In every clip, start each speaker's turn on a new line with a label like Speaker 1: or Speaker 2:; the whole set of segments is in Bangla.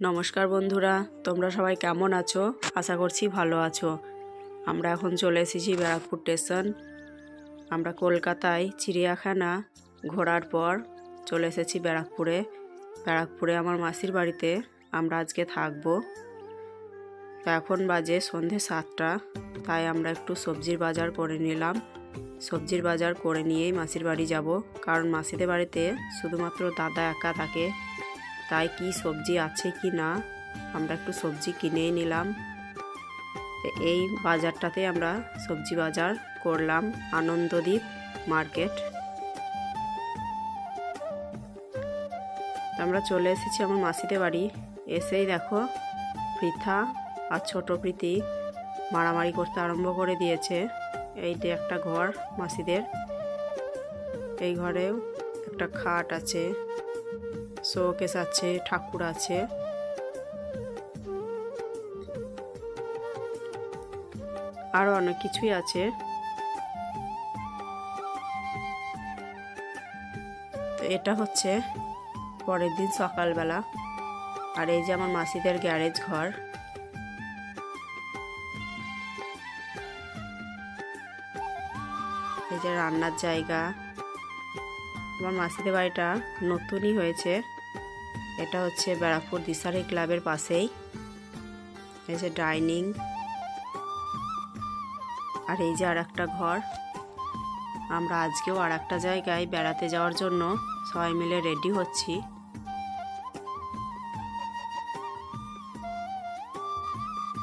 Speaker 1: নমস্কার বন্ধুরা, তোমরা সবাই কেমন আছো? আশা করছি ভালো আছো। আমরা এখন চলে এসেছি ব্যারাকপুর স্টেশন। আমরা কলকাতায় চিড়িয়াখানা ঘোরার পর চলে এসেছি ব্যারাকপুরে। ব্যারাকপুরে আমার মাসির বাড়িতে আমরা আজকে থাকব। তো এখন বাজে সন্ধে সাতটা, তাই আমরা একটু সবজির বাজার করে নিলাম। সবজির বাজার করে নিয়েই মাসির বাড়ি যাব, কারণ মাসিদের বাড়িতে শুধুমাত্র দাদা একা থাকে। তাই কি সবজি আছে কি না, আমরা একটু সবজি কিনেই নিলাম। এই বাজারটাতে আমরা সবজি বাজার করলাম আনন্দদ্বীপ মার্কেট। আমরা চলে এসেছি আমার মাসিদের বাড়ি। এসেই দেখো, পৃথা আর ছোট প্রীতি মারামারি করতে আরম্ভ করে দিয়েছে। এইটি একটা ঘর মাসিদের। এই ঘরেও একটা খাট আছে। শোকেস আছে ঠাকুর আছে। আরও অনেক কিছুই আছে। তো এটা হচ্ছে পরের দিন সকালবেলা। আর এই যে আমার মাসিদের গ্যারেজ ঘর। এই যে রান্নার জায়গা। আমার মাসিদের বাড়িটা নতুনই হয়েছে। এটা হচ্ছে ব্যারাকপুর দিশারি ক্লাবের পাশেই। এই যে ডাইনিং। আর এই যে আর একটা ঘর। আমরা আজকেও আর একটা জায়গায় বেড়াতে যাওয়ার জন্য সবাই মিলে রেডি হচ্ছি।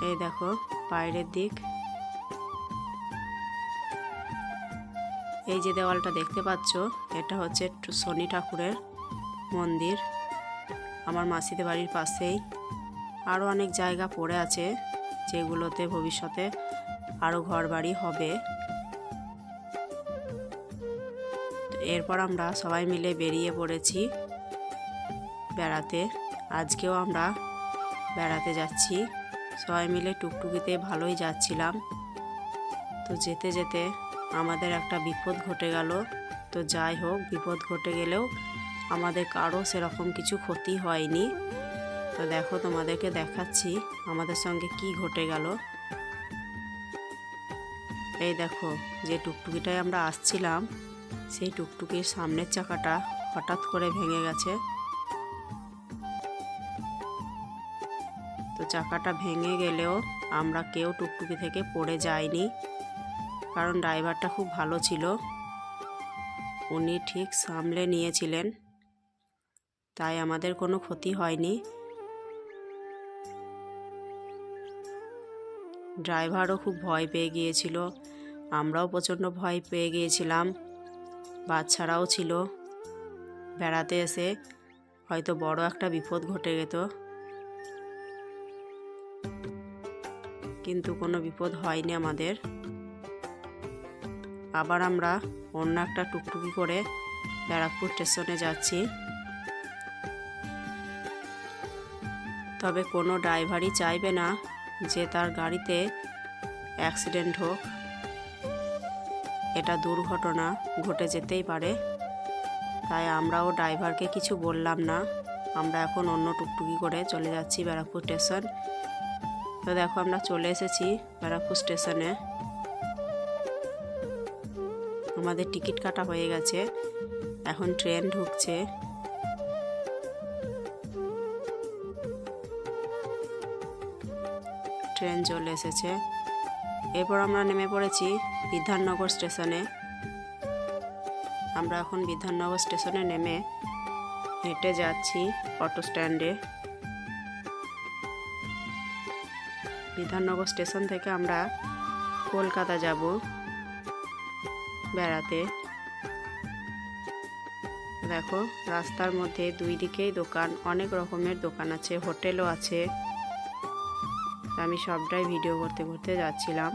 Speaker 1: এই দেখো, বাইরের দিক। এই যে দেওয়ালটা দেখতে পাচ্ছ, এটা হচ্ছে শনি ঠাকুরের মন্দির। আমার মাসিদের বাড়ির পাশেই। আরও অনেক জায়গা পড়ে আছে, যেগুলোতে ভবিষ্যতে আরও ঘর বাড়ি হবে এরপর আমরা সবাই মিলে বেরিয়ে পড়েছি বেড়াতে। আজকেও আমরা বেড়াতে যাচ্ছি। সবাই মিলে টুকটুকিতে ভালোই যাচ্ছিলাম। তো যেতে যেতে আমাদের একটা বিপদ ঘটে গেল। তো যাই হোক, বিপদ ঘটে গেলেও আমাদের কারও সেরকম কিছু ক্ষতি হয়নি। তো দেখো তোমাদেরকে দেখাচ্ছি আমাদের সঙ্গে কি ঘটে গেল। এই দেখো, যে টুকটুকিটায় আমরা আসছিলাম, সেই টুকটুকির সামনের চাকাটা হঠাৎ করে ভেঙে গেছে। তো চাকাটা ভেঙে গেলেও আমরা কেউ টুকটুকি থেকে পড়ে যাইনি, কারণ ড্রাইভারটা খুব ভালো ছিল। উনি ঠিক সামলে নিয়েছিলেন। তাই আমাদের কোনো ক্ষতি হয়নি। ড্রাইভারও খুব ভয় পেয়ে গিয়েছিল। আমরাও প্রচণ্ড ভয় পেয়ে গিয়েছিলাম। বাচ্চারাও ছিল। বেড়াতে এসে হয়তো বড় একটা বিপদ ঘটে যেত কিন্তু কোনো বিপদ হয়নি আমাদের। আবার আমরা অন্য একটা টুকটুকি করে ব্যারাকপুর স্টেশনে যাচ্ছি। তবে কোনো ড্রাইভারই চাইবে না যে তার গাড়িতে অ্যাক্সিডেন্ট হোক। এটা দুর্ঘটনা ঘটে যেতেই পারে। তাই আমরাও ড্রাইভারকে কিছু বললাম না। আমরা এখন অন্য টুকটুকি করে চলে যাচ্ছি ব্যারাকপুর স্টেশন। তো দেখো আমরা চলে এসেছি ব্যারাকপুর স্টেশনে। আমাদের টিকিট কাটা হয়ে গেছে। এখন ট্রেন ঢুকছে। ট্রেন চলে এসেছে। এরপর আমরা নেমে পড়েছি বিধাননগর স্টেশনে। আমরা এখন বিধাননগর স্টেশনে নেমে হেঁটে যাচ্ছি অটো স্ট্যান্ডে। বিধাননগর স্টেশন থেকে আমরা কলকাতা যাব বেড়াতে। দেখো, রাস্তার মধ্যে দুই দিকেই দোকান, অনেক রকমের দোকান আছে, হোটেলও আছে। আমি সবটাই ভিডিও করতে করতে যাচ্ছিলাম।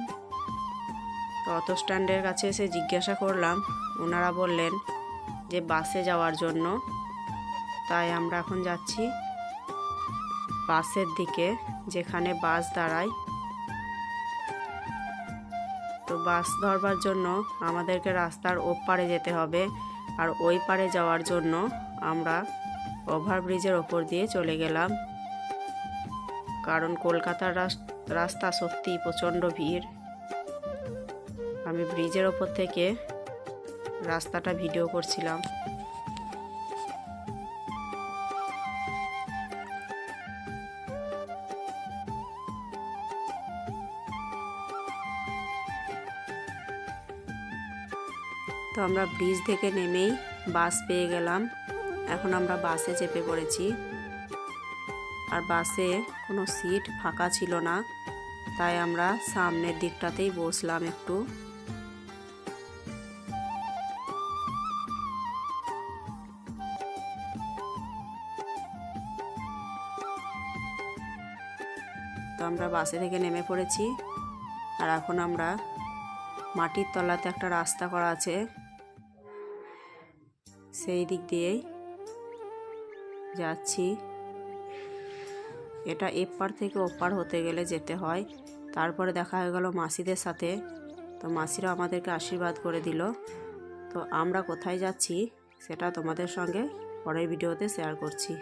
Speaker 1: তো অটো স্ট্যান্ডের কাছে এসে জিজ্ঞাসা করলাম, ওনারা বললেন যে বাসে যাওয়ার জন্য। তাই আমরা এখন যাচ্ছি বাসের দিকে, যেখানে বাস দাঁড়ায়। তো বাস ধরবার জন্য আমাদেরকে রাস্তার ওপারে যেতে হবে আর ওই পারে যাওয়ার জন্য আমরা ওভারব্রিজের ওপর দিয়ে চলে গেলাম। কারণ কলকাতার রাস- রাস্তা সত্যিই প্রচণ্ড ভিড়। আমি ব্রিজের ওপর থেকে রাস্তাটা ভিডিও করছিলাম। তো আমরা ব্রিজ থেকে নেমেই বাস পেয়ে গেলাম। এখন আমরা বাসে চেপে পড়েছি। আর বাসে কোনো সিট ফাঁকা ছিল না, তাই আমরা সামনের দিকটাতেই বসলাম একটু। তো আমরা বাসে থেকে নেমে পড়েছি, আর এখন আমরা মাটির তলাতে একটা রাস্তা করা আছে, সেই দিক দিয়েই যাচ্ছি। এটা এপার থেকে ওপার হতে গেলে যেতে হয়। তারপরে দেখা হয়ে গেল মাসিদের সাথে। তো মাসিরা আমাদেরকে আশীর্বাদ করে দিল। তো আমরা কোথায় যাচ্ছি, সেটা তোমাদের সঙ্গে পরের ভিডিওতে শেয়ার করছি।